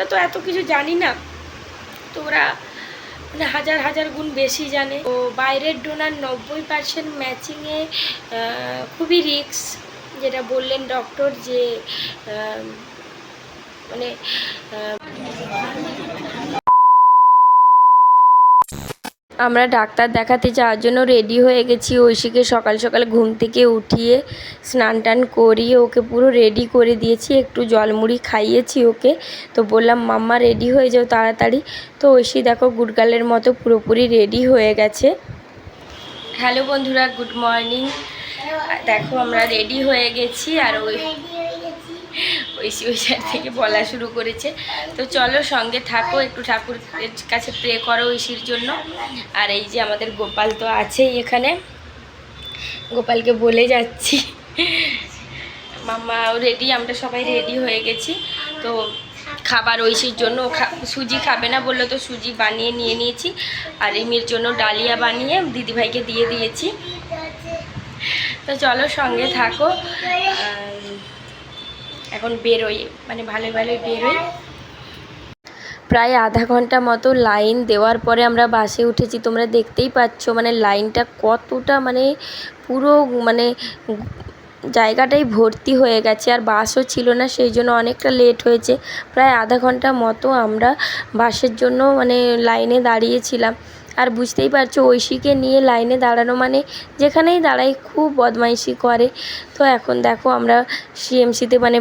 আমরা তো এত কিছু জানি না। তো ওরা মানে হাজার হাজার গুণ বেশি জানে। তো বাইরের ডোনার নব্বই পার্সেন্ট ম্যাচিংয়ে খুবই রিক্স যেটা বললেন ডক্টর যে মানে আমরা ডাক্তার দেখাতে যাওয়ার জন্য রেডি হয়ে গেছি। ঐশীকে সকাল সকাল ঘুম থেকে উঠিয়ে স্নান টান করিয়ে ওকে পুরো রেডি করে দিয়েছি। একটু জলমুড়ি খাইয়েছি ওকে। তো বললাম, মাম্মা রেডি হয়ে যাও তাড়াতাড়ি। তো ঐশী, দেখো গুডগালের মতো পুরোপুরি রেডি হয়ে গেছে। হ্যালো বন্ধুরা গুড মর্নিং দেখো, আমরা রেডি হয়ে গেছি আর ওই ওই সাইড থেকে বলা শুরু করেছে। তো চলো সঙ্গে থাকো, একটু ঠাকুরের কাছে প্রে করো ঐশীর জন্য। আর এই যে আমাদের গোপাল তো আছেই এখানে। গোপালকে বলে যাচ্ছি। মাম্মা রেডি আমরা সবাই রেডি হয়ে গেছি। তো খাবার ঐশীর জন্য সুজি খাবে না বলল তো সুজি বানিয়ে নিয়ে নিয়েছি। আর রিমির জন্য ডালিয়া বানিয়ে দিদিভাইকে দিয়ে দিয়েছি। তো চলো সঙ্গে থাকো। এখন বেরোই মানে ভালো ভালোই বেরোই। প্রায় আধা ঘণ্টা মতো লাইন দেওয়ার পরে আমরা বাসে উঠেছি। তোমরা দেখতেই পাচ্ছ মানে লাইনটা কতটা মানে পুরো মানে জায়গাটাই ভর্তি হয়ে গেছে। আর বাসও ছিল না, সেই জন্য অনেকটা লেট হয়েছে। প্রায় আধা ঘণ্টা মতো আমরা বাসের জন্য মানে লাইনে দাঁড়িয়েছিলাম। আর বুঝতেই পারছ, ঐশীকে নিয়ে লাইনে দাঁড়ানো মানে যেখানেই দাঁড়াই খুব বদমাইশি করে। তো এখন দেখো আমরা সিএমসিতে মানে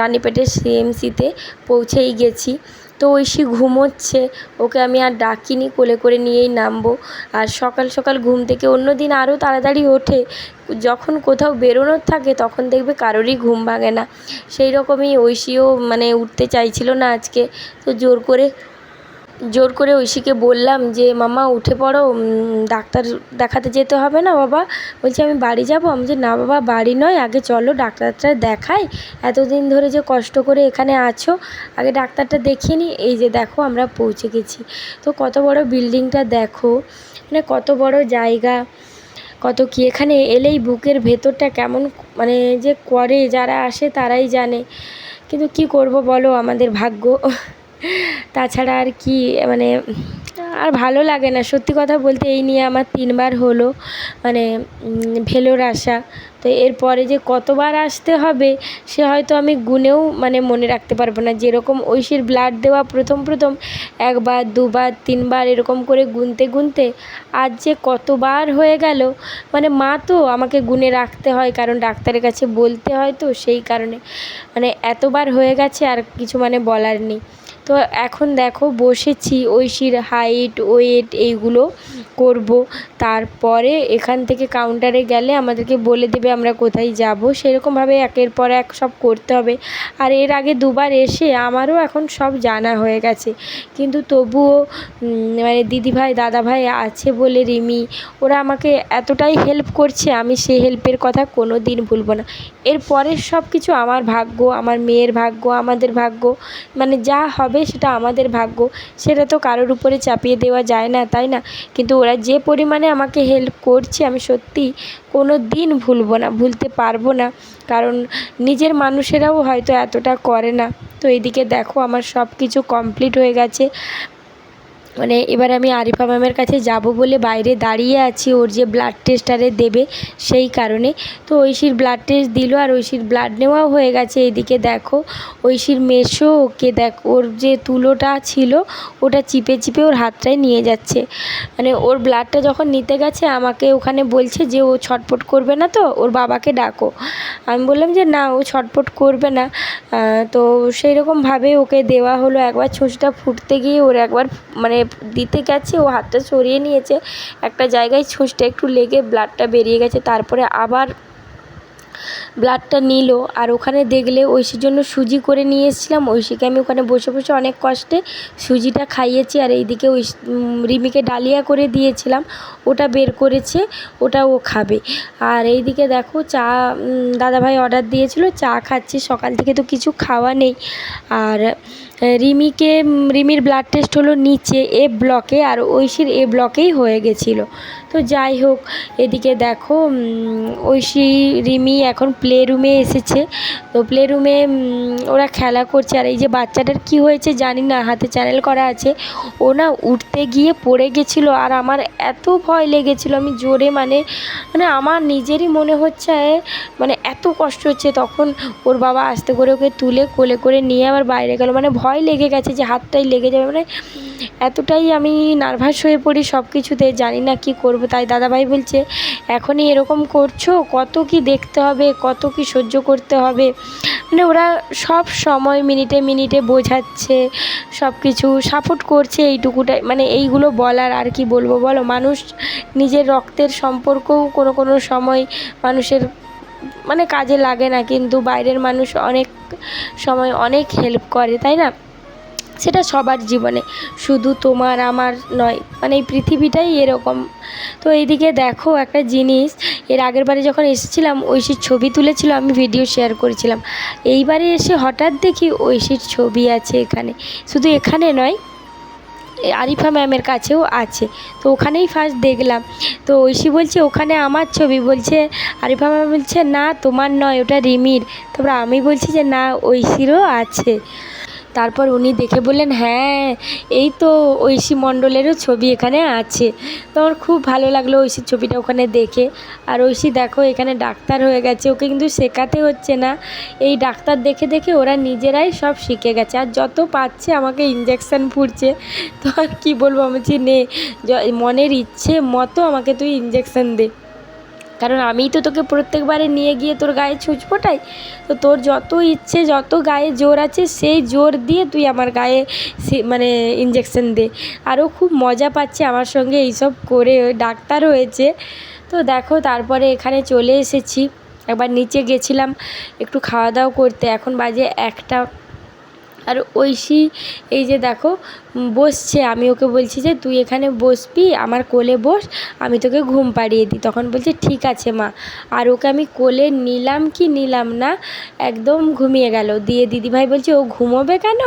রানীপেটের সিএমসিতে পৌঁছেই গেছি। তো ঐশী ঘুমোচ্ছে, ওকে আমি আর ডাকিনি, কোলে করে নিয়েই নামবো। আর সকাল সকাল ঘুম থেকে অন্য দিন আরও তাড়াতাড়ি ওঠে। যখন কোথাও বেরোনোর থাকে তখন দেখবে কারোরই ঘুম ভাঙে না। সেই রকমই ঐশীও মানে উঠতে চাইছিল না আজকে। তো জোর করে জোর করে ঐশীকে বললাম যে, মামা, উঠে পড়ো ডাক্তার দেখাতে যেতে হবে না বাবা? বলছে, আমি বাড়ি যাব? আমি যে না বাবা, বাড়ি নয়, আগে চলো ডাক্তারটা দেখাই। এতদিন ধরে যে কষ্ট করে এখানে আছো, আগে ডাক্তারটা দেখিয়ে নিই এই যে দেখো, আমরা পৌঁছে গেছি। তো কত বড় বিল্ডিংটা দেখো মানে কত বড় জায়গা, কত কি? এখানে এলেই বুকের ভেতরটা কেমন মানে যে করে যারা আসে তারাই জানে। কিন্তু কি করব বলো, আমাদের ভাগ্য? তাছাড়া আর কি মানে আর ভালো লাগে না। সত্যি কথা বলতে এই নিয়ে আমার তিনবার হলো মানে ভেলোর আসা তো এরপরে যে কতবার আসতে হবে, সে হয়তো আমি গুনেও মানে মনে রাখতে পারব না। যেরকম ঐশীর ব্লাড দেওয়া প্রথম প্রথম, একবার, দুবার, তিনবার এরকম করে গুনতে গুনতে আজ যে কতবার হয়ে গেল মানে মা তো আমাকে গুনে রাখতে হয়, কারণ ডাক্তারের কাছে বলতে হয় তো সেই কারণে মানে এতবার হয়ে গেছে আর কিছু মানে বলার নেই। তো এখন দেখো বসেছি ঐশীর হাইট ওয়েট এইগুলো করব। তারপরে এখান থেকে কাউন্টারে গেলে আমাদেরকে বলে দেবে আমরা কোথায় যাব। সেরকমভাবে একের পর এক সব করতে হবে। আর এর আগে দুবার এসে আমারও এখন সব জানা হয়ে গেছে। কিন্তু তবুও মানে দিদিভাই, দাদাভাই আছে বলে রিমি, ওরা আমাকে এতটাই হেল্প করছে, আমি সেই হেল্পের কথা কোনো দিন ভুলবো না। এরপরের সব কিছু আমার ভাগ্য, আমার মেয়ের ভাগ্য, আমাদের ভাগ্য মানে যা হবে সেটা আমাদের ভাগ্য। সেটা তো কারোর উপরে চাপিয়ে দেওয়া যায় না, তাই না? কিন্তু ওরা যে পরিমাণে আমাকে হেল্প করছে, আমি সত্যি কোনো দিন ভুলবো না, ভুলতে পারব না। কারণ নিজের মানুষেরাও হয়তো এতটা করে না। তো এদিকে দেখো, আমার সব কিছু কমপ্লিট হয়ে গেছে। মানে এবার আমি আরিফা ম্যামের কাছে যাব বলে বাইরে দাঁড়িয়ে আছি, ওর যে ব্লাড টেস্ট আরে দেবে সেই কারণে। তো ঐশীর ব্লাড টেস্ট দিল আর ঐশীর ব্লাড নেওয়াও হয়ে গেছে এদিকে দেখো। ঐশীর মেশো ওকে দেখ, ওর যে তুলোটা ছিল, ওটা চিপে চিপে ওর হাতটায় নিয়ে যাচ্ছে। মানে ওর ব্লাডটা যখন নিতে গেছে, আমাকে ওখানে বলছে যে ও ছটপট করবে না তো, ওর বাবাকে ডাকো। আমি বললাম যে না, ও ছটপট করবে না। তো সেই রকমভাবে ওকে দেওয়া হলো। একবার ছুঁচটা ফুটতে গিয়ে ওর একবার মানে দিতে গেছে, ও হাতটা সরিয়ে নিয়েছে। একটা জায়গায় ছুঁচটা একটু লেগে ব্লাডটা বেরিয়ে গেছে, তারপরে আবার ব্লাডটা নিল। আর ওখানে দেখলে ঐশীর জন্য সুজি করে নিয়ে এসেছিলাম। ঐশীকে আমি ওখানে বসে বসে অনেক কষ্টে সুজিটা খাইয়েছি। আর এইদিকে ওই রিমিকে ডালিয়া করে দিয়েছিলাম। ওটা বের করেছে, ওটা ও খাবে। আর এইদিকে দেখো চা দাদাভাই অর্ডার দিয়েছিল, চা খাচ্ছি। সকাল থেকে তো কিছু খাওয়া নেই। আর রিমিকে রিমির ব্লাড টেস্ট হলো নিচে, এ ব্লকে আর ঐশীর এ ব্লকেই হয়ে গেছিল। তো যাই হোক, এদিকে দেখো ঐশী রিমি এখন প্লে রুমে এসেছে। তো প্লে রুমে ওরা খেলা করছে। আর এই যে বাচ্চাটার কি হয়েছে জানি না, হাতে চ্যানেল করা আছে। ও না উঠতে গিয়ে পড়ে গেছিল আর আমার এত ভয় লেগেছিলো। আমি জোরে মানে মানে আমার নিজেরই মনে হচ্ছে মানে এত কষ্ট হচ্ছে। তখন ওর বাবা আস্তে করে ওকে তুলে কোলে করে নিয়ে আবার বাইরে গেল। মানে ভয় লেগে গেছে যে হাতটাই লেগে যাবে। মানে এতটাই আমি নার্ভাস হয়ে পড়ি সব কিছুতে জানি না কি করব। তাই দাদাভাই বলছে, এখনই এরকম করছ? কত কি দেখতে হবে, কত কি সহ্য করতে হবে? মানে ওরা সব সময় মিনিটে মিনিটে বোঝাচ্ছে সব কিছু সাপোর্ট করছে এইটুকুটাই। মানে এইগুলো বলার আর কি বলব বলো? মানুষ নিজের রক্তের সম্পর্কও কোনো কোনো সময় মানুষের মানে কাজে লাগে না, কিন্তু বাইরের মানুষ অনেক সময় অনেক হেল্প করে, তাই না? সেটা সবার জীবনে। শুধু তোমার, আমার নয় মানে এই পৃথিবীটাই এরকম। তো এইদিকে দেখো একটা জিনিস, এর আগের বারে যখন এসেছিলাম, ঐশীর ছবি তুলেছিল, আমি ভিডিও শেয়ার করেছিলাম। এইবারে এসে হঠাৎ দেখি ঐশীর ছবি আছে এখানে। শুধু এখানে নয় আরিফা ম্যামের কাছেও আছে। তো ওখানেই ফার্স্ট দেখলাম। তো ঐশী বলছে, ওখানে আমার ছবি। বলছে, আরিফা ম্যাম বলছে, না, তোমার নয়, ওটা রিমির। তারপর আমি বলছি যে, না, ঐশীরও আছে। তারপর উনি দেখে বললেন হ্যাঁ এই তো ঐশী মণ্ডলেরও ছবি এখানে আছে। তো আমার খুব ভালো লাগল ঐশীর ছবিটা ওখানে দেখে। আর ঐশী, দেখো, এখানে ডাক্তার হয়ে গেছে, ওকে কিন্তু শেখাতে হচ্ছে না। এই ডাক্তার দেখে দেখে ওরা নিজেরাই সব শিখে গেছে। আর যত পাচ্ছে আমাকে ইঞ্জেকশান ফুটছে তো আর কী বলব আমি নে মনের ইচ্ছে মতো আমাকে তুই ইঞ্জেকশান দে। কারণ আমিই তো তোকে প্রত্যেকবারে নিয়ে গিয়ে তোর গায়ে ছুঁচ ফোটাই তো তোর যত ইচ্ছে, যত গায়ে জোর আছে, সেই জোর দিয়ে তুই আমার গায়ে মানে ইঞ্জেকশন দে। আরও খুব মজা পাচ্ছে আমার সঙ্গে এইসব করে। ডাক্তার হয়েছে। তো দেখো, তারপরে এখানে চলে এসেছি। একবার নিচে গেছিলাম একটু খাওয়া দাওয়া করতে। এখন বাজে একটা। আর ঐশী, এই যে দেখো, বসছে। আমি ওকে বলছি যে, তুই এখানে বসবি, আমার কোলে বস, আমি তোকে ঘুম পাড়িয়ে দিই। তখন বলছে, ঠিক আছে মা। আর ওকে আমি কোলে নিলাম কি নিলাম না, একদম ঘুমিয়ে গেল। দিয়ে দিদিভাই বলছে, ও ঘুমোবে কেন?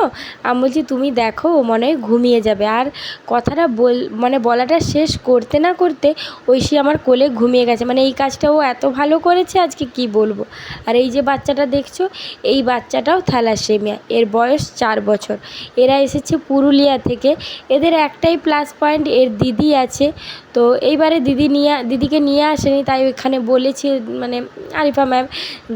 আমি বলছি, তুমি দেখো, ও মনে হয় ঘুমিয়ে যাবে। আর কথাটা বল মানে বলাটা শেষ করতে না করতে ঐশী আমার কোলে ঘুমিয়ে গেছে। মানে এই কাজটা ও এত ভালো করেছে, আজকে কি বলব? আর এই যে বাচ্চাটা দেখছ, এই বাচ্চাটাও থ্যালাসেমিয়া। এর বয়স চার বছর। এরা এসেছে পুরুলিয়া থেকে। এদের একটাই প্লাস পয়েন্ট এর দিদি আছে। তো এইবারে দিদি নিয়ে, দিদিকে নিয়ে আসেনি, তাই ওইখানে বলেছি মানে আরিফা ম্যাম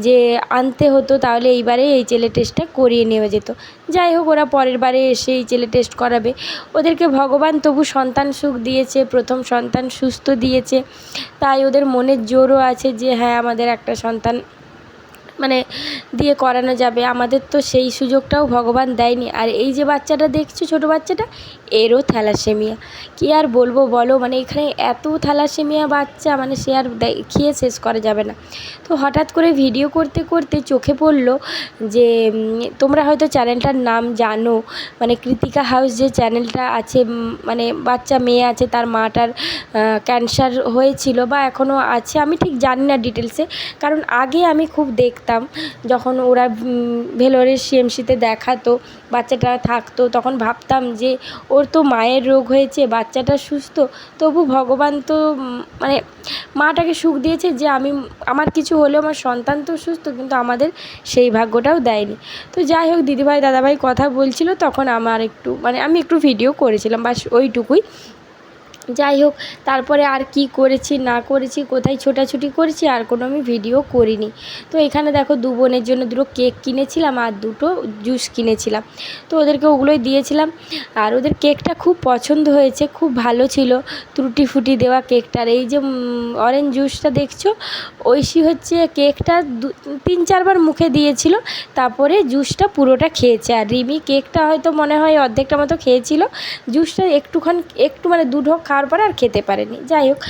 যে আনতে হতো, তাহলে এইবারে এই ছেলে টেস্টটা করিয়ে নেওয়া যেত। যাই হোক, ওরা পরের বারে এসে এই ছেলে টেস্ট করাবে। ওদেরকে ভগবান তবু সন্তান সুখ দিয়েছে, প্রথম সন্তান সুস্থ দিয়েছে। তাই ওদের মনের জোরও আছে যে হ্যাঁ আমাদের একটা সন্তান মানে দিয়ে করানো যাবে। আমাদের তো সেই সুযোগটাও ভগবান দেয়নি। আর এই যে বাচ্চাটা দেখছ, ছোটো বাচ্চাটা, এরও থ্যালাসেমিয়া। কী আর বলব বলো মানে এখানে এত থ্যালাসেমিয়া বাচ্চা মানে সে আর দেখিয়ে শেষ করা যাবে না। তো হঠাৎ করে ভিডিও করতে করতে চোখে পড়ল যে তোমরা হয়তো চ্যানেলটার নাম জানো মানে কৃতিকা হাউস যে চ্যানেলটা আছে মানে বাচ্চা মেয়ে আছে, তার মাটার ক্যান্সার হয়েছিল বা এখনও আছে, আমি ঠিক জানি না ডিটেলসে। কারণ আগে আমি খুব দেখতাম যখন ওরা উম, ভেলোরের সিএমসিতে দেখাতো বাচ্চাটা থাকতো তখন ভাবতাম যে ওর তো মায়ের রোগ হয়েছে বাচ্চাটা সুস্থ। তবু ভগবান তো মানে মাটাকে সুখ দিয়েছে যে আমি আমার কিছু হলেও আমার সন্তান তো সুস্থ কিন্তু আমাদের সেই ভাগ্যটাও দেয়নি। তো যাই হোক দিদিভাই দাদাভাই কথা বলছিল তখন আমার একটু মানে আমি একটু ভিডিও করেছিলাম বাস ওইটুকুই। যাই হোক, তারপরে আর কি করেছি, না করেছি, কোথায় ছোটাছুটি করেছি, আর কোনো আমি ভিডিও করিনি। তো এখানে দেখো দু বোনের জন্য দুটো কেক কিনেছিলাম আর দুটো জুস কিনেছিলাম। তো ওদেরকে ওগুলোই দিয়েছিলাম। আর ওদের কেকটা খুব পছন্দ হয়েছে, খুব ভালো ছিল ত্রুটি ফুটি দেওয়া কেকটার এই যে অরেঞ্জ জুসটা দেখছ, ঐশী হচ্ছে কেকটা দু, তিন, চারবার মুখে দিয়েছিল, তারপরে জুসটা পুরোটা খেয়েছে। আর রিমি কেকটা হয়তো মনে হয় অর্ধেকটা মতো খেয়েছিল। জুসটা একটুখান, একটু মানে দু ঢোক খাওয়ার পরে আর খেতে পারেনি। যাই হোক,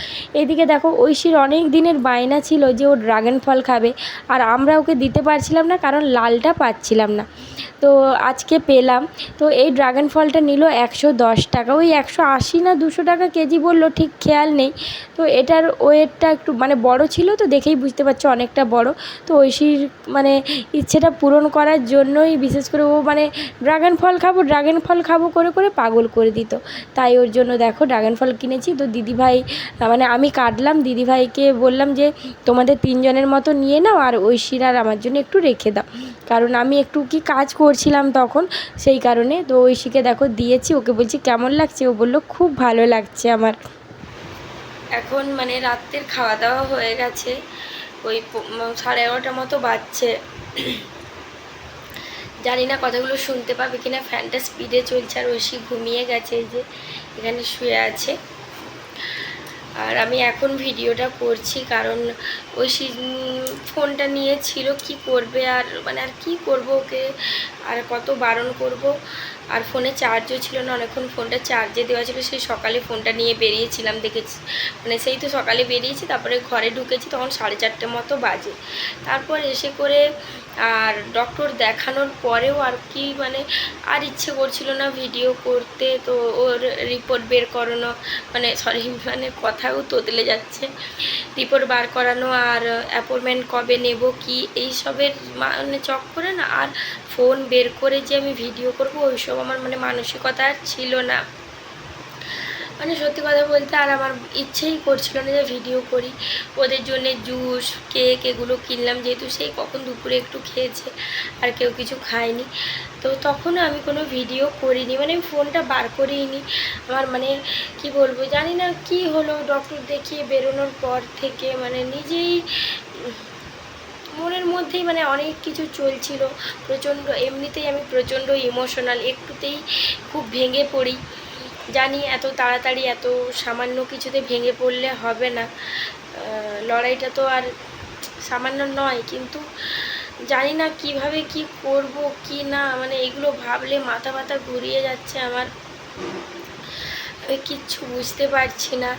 এদিকে দেখো ঐশীর অনেক দিনের বায়না ছিল যে ও ড্রাগন ফল খাবে, আর আমরা ওকে দিতে পারছিলাম না, কারণ লালটা পাচ্ছিলাম না। তো আজকে পেলাম। তো এই ড্রাগন ফলটা নিল একশো দশ টাকা। ওই একশো আশি না দুশো টাকা কেজি বলল, ঠিক খেয়াল নেই। তো এটার ওয়েটটা একটু মানে বড় ছিল তো দেখেই বুঝতে পারছ অনেকটা বড়। তো ঐশীর মানে ইচ্ছেটা পূরণ করার জন্যই বিশেষ করে ও মানে ড্রাগন ফল খাব ড্রাগন ফল খাব করে করে পাগল করে দিত। তাই ওর জন্য দেখো ড্রাগন ফল কিনেছি। তো দিদিভাই মানে আমি কাটলাম, দিদিভাইকে বললাম যে, তোমাদের তিনজনের মতো নিয়ে নাও আর ঐশীর আর আমার জন্য একটু রেখে দাও। কারণ আমি একটু কি কাজ করছিলাম তখন সেই কারণে। তো ঐশীকে দেখো দিয়েছি ওকে বলছি কেমন লাগছে? ও বলল খুব ভালো লাগছে আমার। এখন মানে রাত্রের খাওয়া দাওয়া হয়ে গেছে। ওই সাড়ে এগারোটার মতো বাজছে। জানি না কথাগুলো শুনতে পাবে কিনা। ফ্যানটা স্পিডে চলছে আর ঐশী ঘুমিয়ে গেছে এই যে এখানে শুয়ে আছে। আর আমি এখন ভিডিওটা করছি কারণ উম, ফোনটা নিয়েছিল কি করবে আর মানে আর কি করব ওকে? আর কত বারণ করব। আর ফোনে চার্জও ছিল না, অনেকক্ষণ ফোনটা চার্জে দেওয়া ছিল, সেই সকালে ফোনটা নিয়ে বেরিয়েছিলাম দেখেছি। মানে সেই তো সকালে বেরিয়েছি, তারপরে ঘরে ঢুকেছি, তখন সাড়ে চারটে মতো বাজে। তারপর এসে করে আর ডক্টর দেখানোর পরেও আর কি মানে আর ইচ্ছে করছিল না ভিডিও করতে, তো ওর রিপোর্ট বের করানো মানে সরি মানে কথাও তোতলে যাচ্ছে। রিপোর্ট বার করানো আর অ্যাপয়েন্টমেন্ট কবে নেব, কি, এইসবের মানে চক করে না, আর ফোন বের করে যে আমি ভিডিও করব, ওইসব আমার মানে মানসিকতা ছিল না। মানে সত্যি কথা বলতে আর আমার ইচ্ছেই করছিল না যে ভিডিও করি। ওদের জন্য জুস, কেক এগুলো কিনলাম, যেহেতু সেই কখন দুপুরে একটু খেয়েছে আর কেউ কিছু খায়নি। তো তখনও আমি কোনো ভিডিও করিনি মানে আমি ফোনটা বার করেই নি আমার মানে কি বলব, জানি না কি হলো ডক্টর দেখিয়ে বেরোনোর পর থেকে মানে নিজেই মনের মধ্যেই মানে অনেক কিছু চলছিল। প্রচণ্ড, এমনিতেই আমি প্রচণ্ড ইমোশনাল একটুতেই খুব ভেঙে পড়ি। জানি এত তাড়াতাড়ি এত সামান্য কিছুতে ভেঙে পড়লে হবে না। লড়াইটা তো আর সামান্য নয়, কিন্তু জানি না কীভাবে কি করব, কি না মানে এগুলো ভাবলে মাথা ব্যথা ঘুরিয়ে যাচ্ছে আমার। আমি কিচ্ছু বুঝতে পারছি না।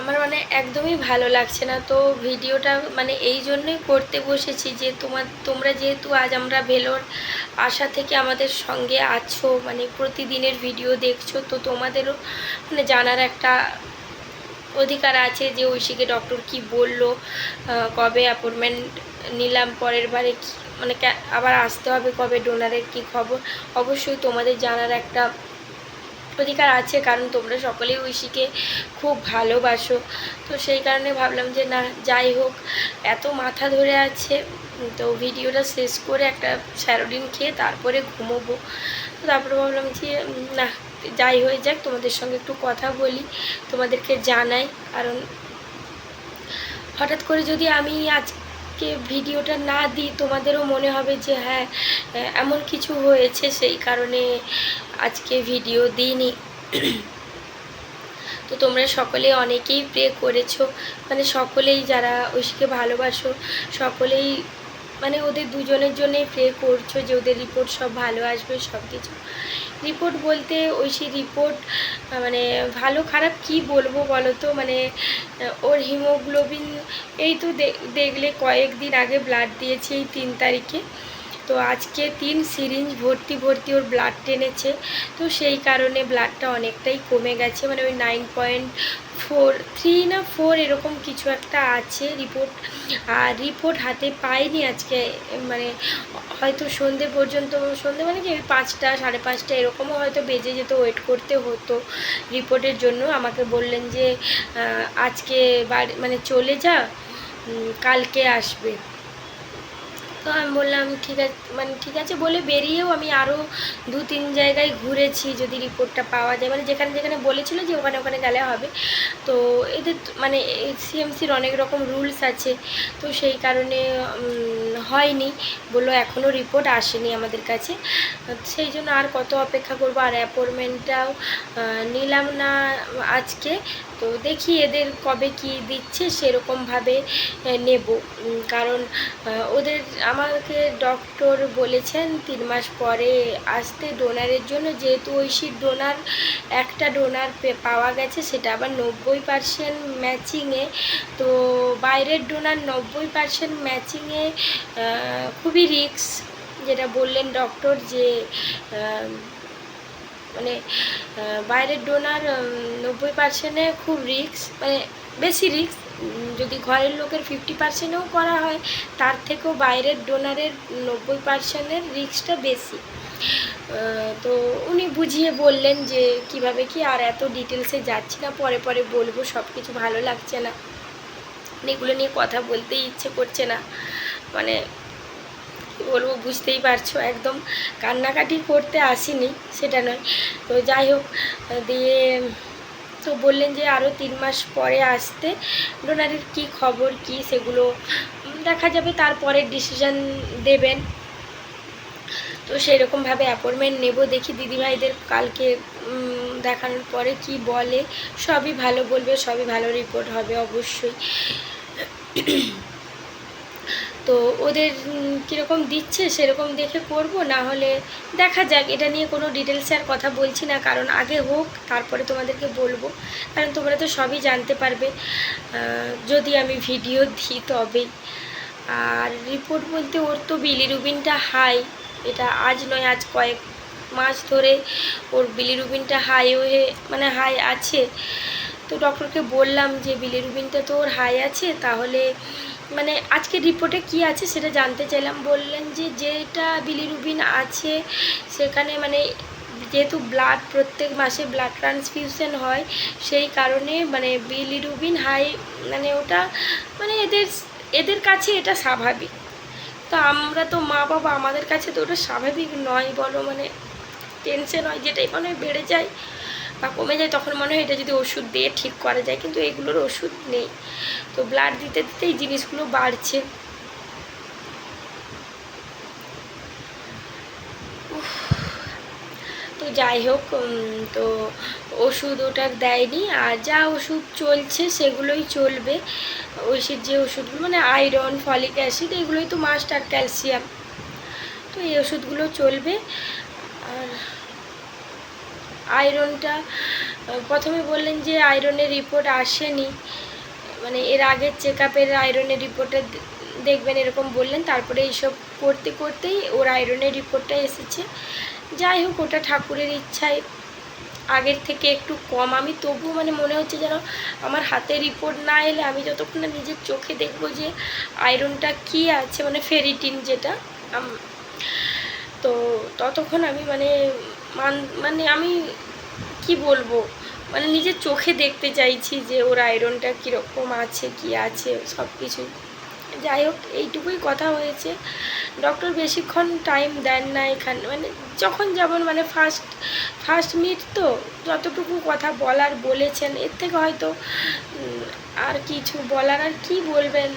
আমার মানে একদমই ভালো লাগছে না। তো ভিডিওটা মানে এই জন্যই করতে বসেছি যে তোমার, তোমরা যেহেতু আজ আমরা ভেলোর আশা থেকে আমাদের সঙ্গে আছো মানে প্রতিদিনের ভিডিও দেখছ, তো তোমাদেরও মানে জানার একটা অধিকার আছে যে ঐশীকে ডক্টর কি বলল কবে অ্যাপয়েন্টমেন্ট নিলাম, পরের বারে মানে আবার আসতে হবে কবে ডোনারের কি খবর? অবশ্যই তোমাদের জানার একটা অধিকার আছে, কারণ তোমরা সকলেই ঐশীকে খুব ভালোবাসো। তো সেই কারণে ভাবলাম যে, না, যাই হোক, এত মাথা ধরে আছে, তো ভিডিওটা শেষ করে একটা স্যারোডিন খেয়ে তারপরে ঘুমোবো। তো তারপরে ভাবলাম যে, না, যাই হয়ে যাক, তোমাদের সঙ্গে একটু কথা বলি, তোমাদেরকে জানাই। কারণ হঠাৎ করে যদি আমি আজকে ভিডিওটা না দিই, তোমাদেরও মনে হবে যে হ্যাঁ এমন কিছু হয়েছে, সেই কারণে আজকে ভিডিও দিইনি। তো তোমরা সকলে অনেকেই প্রে করেছ। মানে সকলেই যারা ঐশীকে ভালোবাসো, সকলেই মানে ওদের দুজনের জন্যই প্রে করছ যে ওদের রিপোর্ট সব ভালো আসবে, সব কিছু। রিপোর্ট বলতে ওই সেই রিপোর্ট মানে ভালো খারাপ কি বলব বলো তো মানে ওর হিমোগ্লোবিন এই তো দেখলে কয়েকদিন আগে ব্লাড দিয়েছি এই তিন তারিখে। তো আজকে তিন সিরিঞ্জ ভর্তি ভর্তি ওর ব্লাড টেনেছে তো সেই কারণে ব্লাডটা অনেকটাই কমে গেছে। মানে ওই নাইন পয়েন্ট ফোর থ্রি না ফোর এরকম কিছু একটা আছে রিপোর্ট আর রিপোর্ট হাতে পাইনি আজকে মানে হয়তো সন্ধে পর্যন্ত, সন্ধে মানে কি ওই পাঁচটা, সাড়ে পাঁচটা এরকমও হয়তো বেজে যেত ওয়েট করতে হতো রিপোর্টের জন্য। আমাকে বললেন যে আজকে বাড়ি মানে চলে যা কালকে আসবে। তো আমি বললাম, ঠিক আছে মানে ঠিক আছে বলে বেরিয়েও আমি আরও দু তিন জায়গায় ঘুরেছি যদি রিপোর্টটা পাওয়া যায়। মানে যেখানে যেখানে বলেছিল যে ওখানে ওখানে গেলে হবে। তো এদের মানে সিএমসির অনেক রকম রুলস আছে। তো সেই কারণে হয়নি। বলল এখনও রিপোর্ট আসেনি আমাদের কাছে। সেই জন্য আর কত অপেক্ষা করব? আর অ্যাপয়েন্টমেন্টটাও নিলাম না আজকে। তো দেখি এদের কবে কি দিচ্ছে সেরকমভাবে নেব। কারণ ওদের, আমাকে ডক্টর বলেছেন তিন মাস পরে আসতে ডোনারের জন্য। যেহেতু ঐশীর ডোনার, একটা ডোনার পাওয়া গেছে, সেটা আবার নব্বই পার্সেন্ট ম্যাচিংয়ে। তো বাইরের ডোনার নব্বই পার্সেন্ট ম্যাচিংয়ে খুবই রিস্ক, যেটা বললেন ডক্টর যে মানে বাইরের ডোনার নব্বই পার্সেন্টে খুব রিস্ক মানে বেশি রিস্ক যদি ঘরের লোকের ফিফটি পার্সেন্টেও করা হয়, তার থেকেও বাইরের ডোনারের নব্বই পার্সেন্টের রিস্কটা বেশি। তো উনি বুঝিয়ে বললেন যে, কীভাবে কি আর এত ডিটেলসে যাচ্ছি না, পরে পরে বলব সব কিছু ভালো লাগছে না। এগুলো নিয়ে কথা বলতেই ইচ্ছে করছে না। মানে কী বলব, বুঝতেই পারছ, একদম কান্নাকাটি করতে আসিনি, সেটা নয়। তো যাই হোক, দিয়ে তো বললেন যে আরও তিন মাস পরে আসতে। ডোনারের কি খবর, কি সেগুলো দেখা যাবে তারপরের ডিসিশন দেবেন। তো সেরকমভাবে অ্যাপয়েন্টমেন্ট নেব, দেখি দিদিভাইদের কালকে দেখানোর পরে কি বলে। সবই ভালো বলবে, সবই ভালো রিপোর্ট হবে অবশ্যই। তো ওদের কীরকম দিচ্ছে সেরকম দেখে করব, না হলে দেখা যাক। এটা নিয়ে কোনো ডিটেলসে আর কথা বলছি না, কারণ আগে হোক, তারপরে তোমাদেরকে বলব। কারণ তোমরা তো সবই জানতে পারবে যদি আমি ভিডিও দিই তবেই আর রিপোর্ট বলতে ওর তো বিলিরুবিনটা হাই এটা আজ নয়, আজ কয়েক মাস ধরে ওর বিলিরুবিনটা হাই হয়ে মানে হাই আছে। তো ডক্টরকে বললাম যে বিলিরুবিনটা তো ওর হাই আছে, তাহলে মানে আজকের রিপোর্টে কি আছে সেটা জানতে চাইলাম। বললেন যে, যেটা বিলিরুবিন আছে, সেখানে মানে যেহেতু ব্লাড প্রত্যেক মাসে ব্লাড ট্রান্সফিউশন হয়, সেই কারণে মানে বিলিরুবিন হাই মানে ওটা মানে এদের এদের কাছে এটা স্বাভাবিক। তো আমরা তো মা বাবা আমাদের কাছে তো ওটা স্বাভাবিক নয় বলো মানে টেনশন হয়, যেটাই মনে বেড়ে যায়। বা কমে যায়, তখন মনে হয় এটা যদি ওষুধ দিয়ে ঠিক করা যায়, কিন্তু এগুলোর ওষুধ নেই। তো ব্লাড দিতে দিতে এই জিনিসগুলো বাড়ছে। তো যাই হোক তো ওষুধ ওটার দেয়নি, আর যা ওষুধ চলছে সেগুলোই চলবে। ওষুধ যে ওষুধগুলো মানে আয়রন ফলিক অ্যাসিড এগুলোই তো মাস্ট আর ক্যালসিয়াম তো এই ওষুধগুলো চলবে। আর আয়রনটা প্রথমে বললেন যে আয়রনের রিপোর্ট আসেনি মানে এর আগের চেক আপের আয়রনের রিপোর্টে দেখবেন এরকম বললেন, তারপরে এইসব করতে করতেই ওর আয়রনের রিপোর্টটা এসেছে। যাই হোক, ওটা ঠাকুরের ইচ্ছায়, আগের থেকে একটু কম। আমি তবুও মানে মনে হচ্ছে যেন আমার হাতে রিপোর্ট না এলে আমি যতক্ষণ না নিজের চোখে দেখব যে আয়রনটা কী আছে মানে ফেরিটিন যেটা তো ততক্ষণ আমি মানে মান আমি কি বলব? মানে নিজের চোখে দেখতে চাইছি যে ওর আয়রনটা কীরকম আছে, কি আছে সব কিছুই যাই হোক, এইটুকুই কথা হয়েছে। ডক্টর বেশিক্ষণ টাইম দেন না এখানে মানে যখন যেমন মানে ফার্স্ট ফার্স্ট মিট তো যতটুকু কথা বলার বলেছেন, এর থেকে হয়তো আর কিছু বলার, আর কি বলবেন?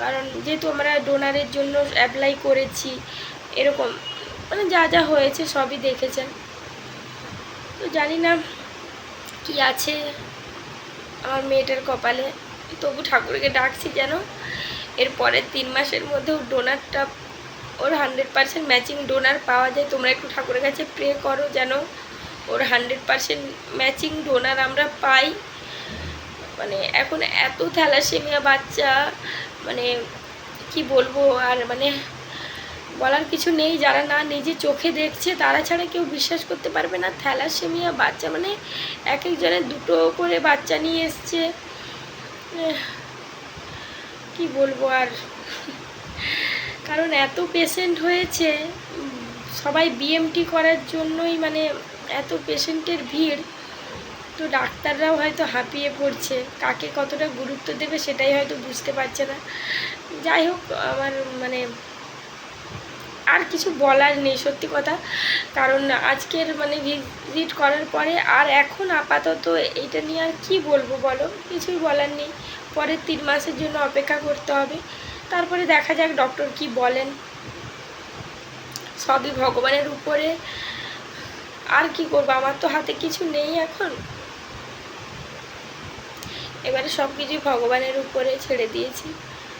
কারণ যেহেতু আমরা ডোনারের জন্য অ্যাপ্লাই করেছি, এরকম মানে যা যা হয়েছে সবই দেখেছেন। তো জানি না কি আছে আমার মেয়েটার কপালে। তবু ঠাকুরকে ডাকছি যেন এর পরের তিন মাসের মধ্যে ওর ডোনারটা ওর হান্ড্রেড পার্সেন্ট ম্যাচিং ডোনার পাওয়া যায়। তোমরা একটু ঠাকুরের কাছে প্রে করো যেন ওর হান্ড্রেড পার্সেন্ট ম্যাচিং ডোনার আমরা পাই। মানে এখন এত থ্যালাসেমিয়া বাচ্চা মানে কি বলব আর মানে বলার কিছু নেই, যারা না নিজে চোখে দেখছে তারা ছাড়া কেউ বিশ্বাস করতে পারবে না। থ্যালাসেমিয়া বাচ্চা মানে এক একজনের দুটো করে বাচ্চা নিয়ে এসছে। কি বলব আর? কারণ এত পেশেন্ট হয়েছে, সবাই বিএমটি করার জন্যই মানে এত পেশেন্টের ভিড়, তো ডাক্তাররাও হয়তো হাঁপিয়ে পড়ছে। কাকে কতটা গুরুত্ব দেবে সেটাই হয়তো বুঝতে পারছে না। যাই হোক, আমার মানে আর কিছু বলার নেই, সত্যি কথা। কারণ আজকের মানে ভিজিট করার পরে আর এখন আপাতত এটা নিয়ে আর কি বলব বলো? কিছুই বলার নেই। পরের তিন মাসের জন্য অপেক্ষা করতে হবে। তারপরে দেখা যাক ডক্টর কি বলেন। সবই ভগবানের উপরে। আর কি করব? আমার তো হাতে কিছু নেই এখন। এবারে সব কিছুই ভগবানের উপরে ছেড়ে দিয়েছি।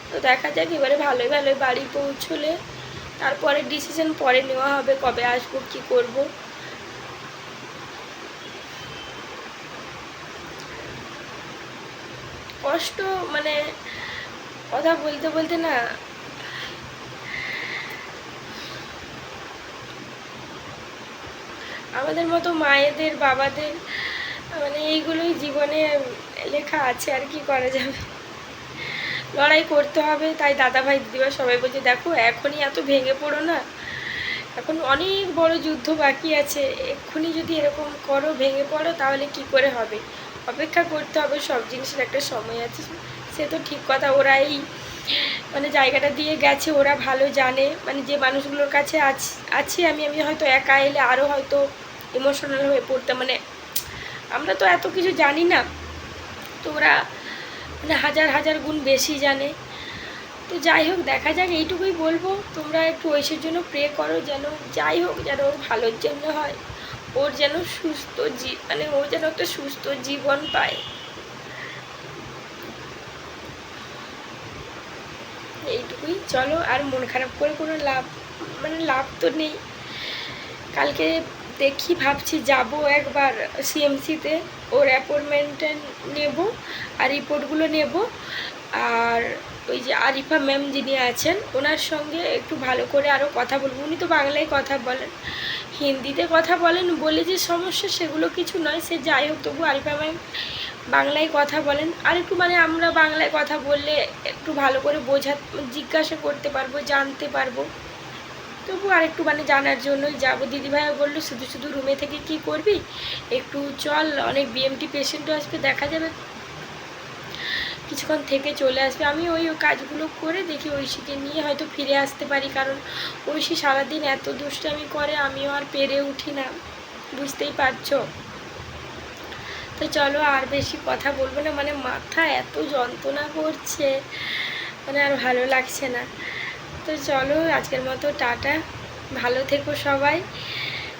তো দেখা যাক, এবারে ভালোই ভালোই বাড়ি পৌঁছলে তারপরে ডিসিশন পরে নেওয়া হবে কবে আসব, কি করব। কষ্ট মানে কথা বলতে বলতে না, আমাদের মতো মায়েদের, বাবাদের মানে এইগুলোই জীবনে লেখা আছে আর কি করা যাবে। লড়াই করতে হবে, তাই দাদা ভাই দিদিভাই সবাই বলছে, দেখো, এখনই এত ভেঙে পড়ো না। এখন অনেক বড় যুদ্ধ বাকি আছে, এক্ষুনি যদি এরকম করো, ভেঙে পড়ো, তাহলে কি করে হবে? অপেক্ষা করতে হবে, সব জিনিসের একটা সময় আছে। সে তো ঠিক কথা, ওরাই মানে জায়গাটা দিয়ে গেছে, ওরা ভালো জানে। মানে যে মানুষগুলোর কাছে আছ- আমি আমি হয়তো একা এলে আরও হয়তো ইমোশনাল হয়ে পড়তাম। মানে আমরা তো এত কিছু জানি না। তো ওরা মানে হাজার হাজার গুণ বেশি জানে। তো যাই হোক, দেখা যাক, এইটুকুই বলব। তোমরা একটু ঐশের জন্য প্রে করো যেন যাই হোক, যেন ওর ভালোর জন্য হয়। ওর যেন সুস্থ জী মানে ও যেন একটা সুস্থ জীবন পায়। এইটুকুই। চলো, আর মন খারাপ করে কোনো লাভ মানে লাভ তো নেই। কালকে দেখি, ভাবছি যাব একবার সিএমসিতে ওর অ্যাপয়েন্টমেন্টটা নেব, আর রিপোর্টগুলো নেব। আর ওই যে আরিফা ম্যাম যিনি আছেন, ওনার সঙ্গে একটু ভালো করে আরও কথা বলব। উনি তো বাংলায় কথা বলেন। হিন্দিতে কথা বলেন, বলে যে সমস্যা সেগুলো কিছু নয়, সে যাই হোক, তবু আরিফা ম্যাম বাংলায় কথা বলেন। আর একটু মানে আমরা বাংলায় কথা বললে একটু ভালো করে বোঝা, জিজ্ঞাসা করতে পারব, জানতে পারব। তবু আর একটু মানে জানার জন্যই যাব। দিদিভাইও বলল, শুধু শুধু রুমে থেকে কি করবি? একটু চল, অনেক বিএমটি পেশেন্টও আসবে, দেখা যাবে। কিছুক্ষণ থেকে চলে আসবে। আমি ওই কাজগুলো করে দেখি ঐশীকে নিয়ে হয়তো ফিরে আসতে পারি, কারণ ঐশী সারাদিন এত দুষ্টামি করে, আমিও আর পেরে উঠি না। বুঝতেই পারছ? তো চলো, আর বেশি কথা বলব না। মানে মাথা এত যন্ত্রণা করছে মানে আর ভালো লাগছে না। তো চলো আজকের মতো টাটা। ভালো থেকো সবাই।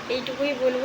এইটুকুই বলব।